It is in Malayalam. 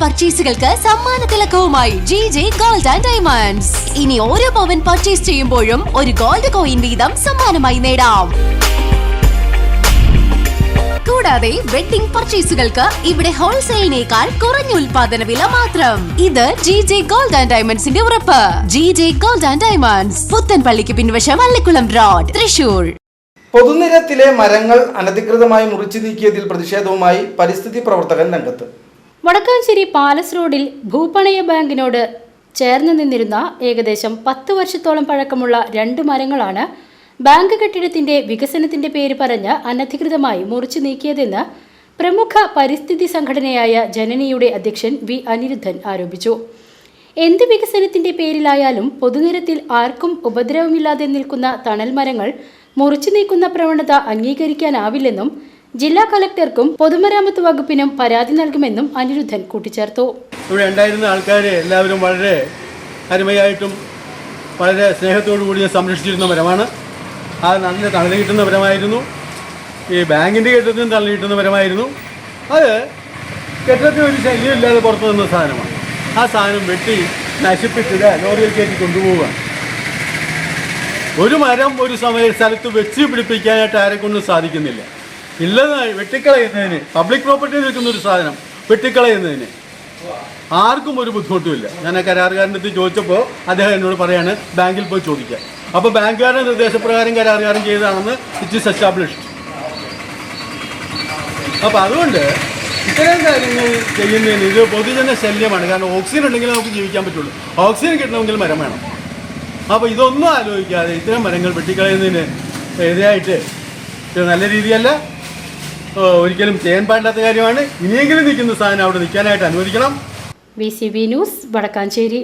പർച്ചേസുകൾക്ക് സമ്മാന തിലക്കവുമായി G J gold and diamonds ഇനി ഓരോ പവൻ പർച്ചേസ് ചെയ്യുമ്പോഴും ഒരു ഗോൾഡ് കോയിൻ വീതം സമ്മാനമായി നേടാം. കൂടാതെ വെഡിംഗ് പർച്ചേസുകൾക്ക് ഇവിടെ ഹോൾസെയിലിനേക്കാൾ കുറഞ്ഞ ഉൽപാദന വില മാത്രം. ഇത് ജി ജെ ഗോൾഡ് ആൻഡ് ഡയമണ്ട്സിന്റെ ഉറപ്പ്. G J gold and diamonds പുത്തൻപള്ളിക്ക് പിൻവശം അള്ളിക്കുളം റോഡ് തൃശൂർ. പൊതുനിരത്തിലെ മരങ്ങൾ അനധികൃതമായി മുറിച്ചു നീക്കിയതിൽ പ്രതിഷേധവുമായി പരിസ്ഥിതി പ്രവർത്തകൻ രംഗത്ത്. വടക്കാഞ്ചേരി പാലസ് റോഡിൽ ഭൂപണയ ബാങ്കിനോട് ചേർന്ന് നിന്നിരുന്ന ഏകദേശം പത്ത് വർഷത്തോളം പഴക്കമുള്ള രണ്ട് മരങ്ങളാണ് ബാങ്ക് കെട്ടിടത്തിന്റെ വികസനത്തിന്റെ പേര് പറഞ്ഞ് അനധികൃതമായി മുറിച്ചു നീക്കിയതെന്ന് പ്രമുഖ പരിസ്ഥിതി സംഘടനയായ ജനനിയുടെ അധ്യക്ഷൻ വി അനിരുദ്ധൻ ആരോപിച്ചു. എന്ത് വികസനത്തിന്റെ പേരിലായാലും പൊതുനിരത്തിൽ ആർക്കും ഉപദ്രവമില്ലാതെ നിൽക്കുന്ന തണൽ മരങ്ങൾ മുറിച്ചു നീക്കുന്ന പ്രവണത അംഗീകരിക്കാനാവില്ലെന്നും ജില്ലാ കലക്ടർക്കും പൊതുമരാമത്ത് വകുപ്പിനും പരാതി നൽകുമെന്നും അനിരുദ്ധൻ കൂട്ടിച്ചേർത്തു. ഇവിടെ ഉണ്ടായിരുന്ന ആൾക്കാരെ എല്ലാവരും വളരെ അരുമയായിട്ടും വളരെ സ്നേഹത്തോടു കൂടി സംരക്ഷിച്ചിരുന്ന പരമാണ് അത് നല്ല തണൽ കിട്ടുന്ന പരമായിരുന്നു ഈ ബാങ്കിന്റെ കെട്ടിടത്തിനും തള്ളി കിട്ടുന്ന പരമായിരുന്നു അത് കെട്ടിടത്തിന് ഒരു ശല്യം ഇല്ലാതെ പുറത്തു നിന്ന സാധനമാണ്. ആ സാധനം വെട്ടി നശിപ്പിച്ചിട്ട് ലോറിയിൽ കയറ്റി കൊണ്ടുപോവുക. ഒരു മരം ഒരു സമയ സ്ഥലത്ത് വെച്ച് പിടിപ്പിക്കാനായിട്ട് ആരെക്കൊണ്ടും സാധിക്കുന്നില്ല. ഇല്ലെന്ന് വെട്ടിക്കളയുന്നതിന്. പബ്ലിക് പ്രോപ്പർട്ടി നിൽക്കുന്ന ഒരു സാധനം വെട്ടിക്കളയുന്നതിന്. ആർക്കും ഒരു ബുദ്ധിമുട്ടുമില്ല. ഞാൻ ആ കരാറുകാരന്റെ അടുത്ത് ചോദിച്ചപ്പോൾ അദ്ദേഹം എന്നോട് പറയാണ് ബാങ്കിൽ പോയി ചോദിക്കുക അപ്പോൾ ബാങ്കുകാരുടെ നിർദ്ദേശപ്രകാരം കരാറുകാരൻ ചെയ്തതാണെന്ന് ഇറ്റ് ഇസ് എസ്റ്റാബ്ലിഷ്ഡ് അപ്പോൾ അതുകൊണ്ട് ഇത്തരം കാര്യങ്ങൾ ചെയ്യുന്നതിന് ഇത് പൊതുജന ശല്യമാണ്. കാരണം ഓക്സിജൻ ഉണ്ടെങ്കിൽ നമുക്ക് ജീവിക്കാൻ പറ്റുള്ളൂ. ഓക്സിജൻ കിട്ടണമെങ്കിൽ മരം വേണം. അപ്പോൾ ഇതൊന്നും ആലോചിക്കാതെ ഇത്തരം മരങ്ങൾ വെട്ടിക്കളയുന്നതിന് എതിരായിട്ട് ഇത് നല്ല രീതിയല്ല. ഒരിക്കലും ചെയ്യാൻ പാടില്ലാത്ത കാര്യമാണ്. ഇനിയെങ്കിലും നിൽക്കുന്ന സാധനം അവിടെ നിൽക്കാനായിട്ട് അനുവദിക്കണം. B C B news Vadakkanchery.